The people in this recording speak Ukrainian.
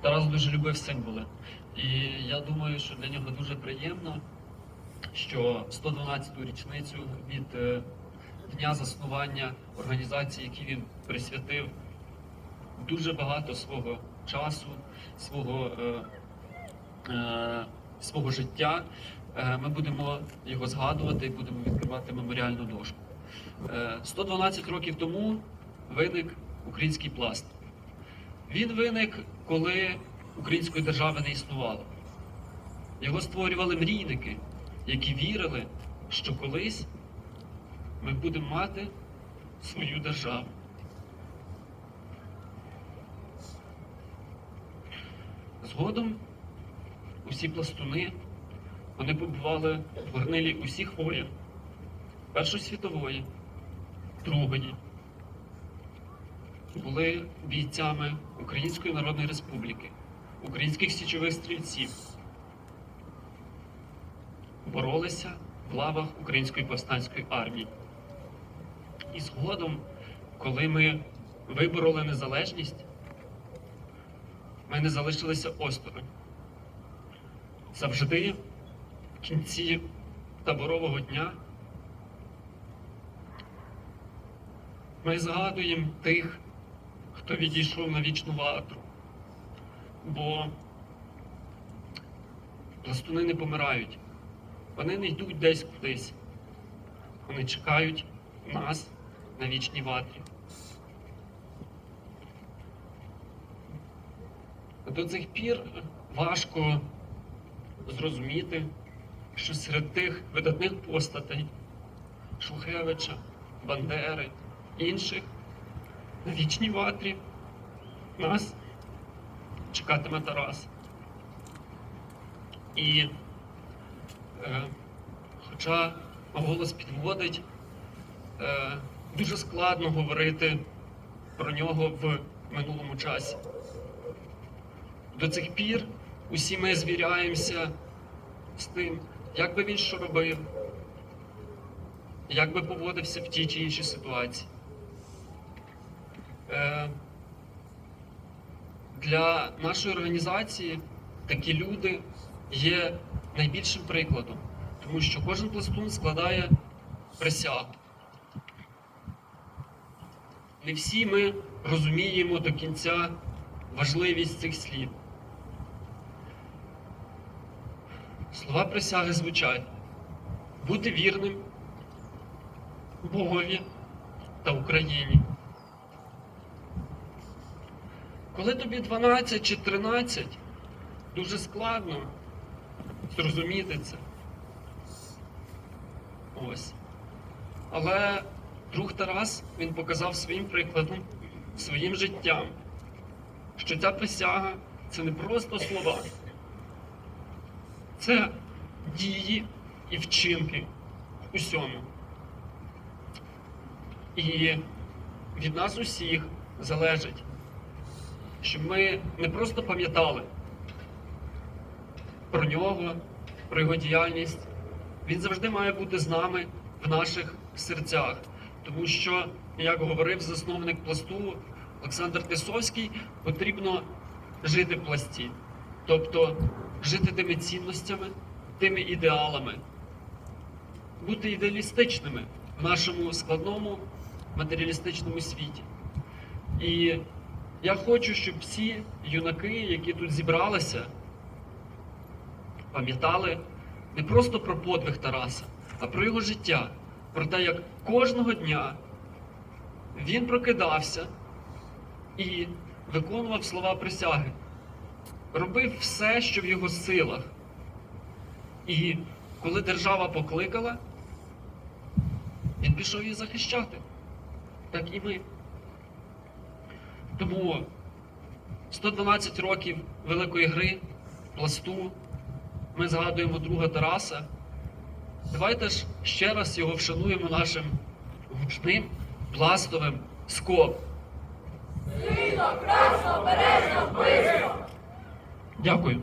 Тарас дуже любив символи. І я думаю, що для нього дуже приємно, що 112-ту річницю від е, дня заснування організації, якій він присвятив дуже багато свого часу, свого, е, е, свого життя. Е, Ми будемо його згадувати і будемо відкривати меморіальну дошку. Е, 112 років тому виник український пласт. Він виник, коли української держави не існувало. Його створювали мрійники, які вірили, що колись ми будемо мати свою державу. Згодом усі пластуни вони побували в горнилі усіх воєн Першої світової, Другої, були бійцями Української Народної Республіки, українських січових стрільців, боролися в лавах Української повстанської армії. І згодом, коли ми вибороли незалежність, ми не залишилися осторонь. Завжди в кінці таборового дня ми згадуємо тих, хто відійшов на вічну ватру. Бо пластуни не помирають. Вони не йдуть десь кудись. Вони чекають нас на вічній ватрі. До цих пір важко зрозуміти, що серед тих видатних постатей Шухевича, Бандери, інших на вічній ватрі нас чекатиме Тарас. І е, хоча голос підводить, е, дуже складно говорити про нього в минулому часі. До цих пір усі ми звіряємося з тим, як би він що робив, як би поводився в тій чи іншій ситуації. Е, Для нашої організації такі люди є найбільшим прикладом, тому що кожен пластун складає присягу. Не всі ми розуміємо до кінця важливість цих слів. Слова присяги звучать бути вірним Богові та Україні. Коли тобі 12 чи 13, дуже складно зрозуміти це. Ось. Але друг Тарас він показав своїм прикладом, своїм життям, що ця присяга це не просто слова, це дії і вчинки усьому. І від нас усіх залежить, щоб ми не просто пам'ятали про нього, про його діяльність. Він завжди має бути з нами в наших серцях. Тому що, як говорив засновник пласту Олександр Тисовський, потрібно жити в пласті. Тобто жити тими цінностями, тими ідеалами, бути ідеалістичними в нашому складному матеріалістичному світі. І я хочу, щоб всі юнаки, які тут зібралися, пам'ятали не просто про подвиг Тараса, а про його життя, про те, як кожного дня він прокидався і виконував слова присяги, робив все, що в його силах. І коли держава покликала, він пішов її захищати. Так і ми. Тому 112 років великої гри, пласту, ми згадуємо друга Тараса. Давайте ж ще раз його вшануємо нашим гучним пластовим красно, бережно, близько. Дякую.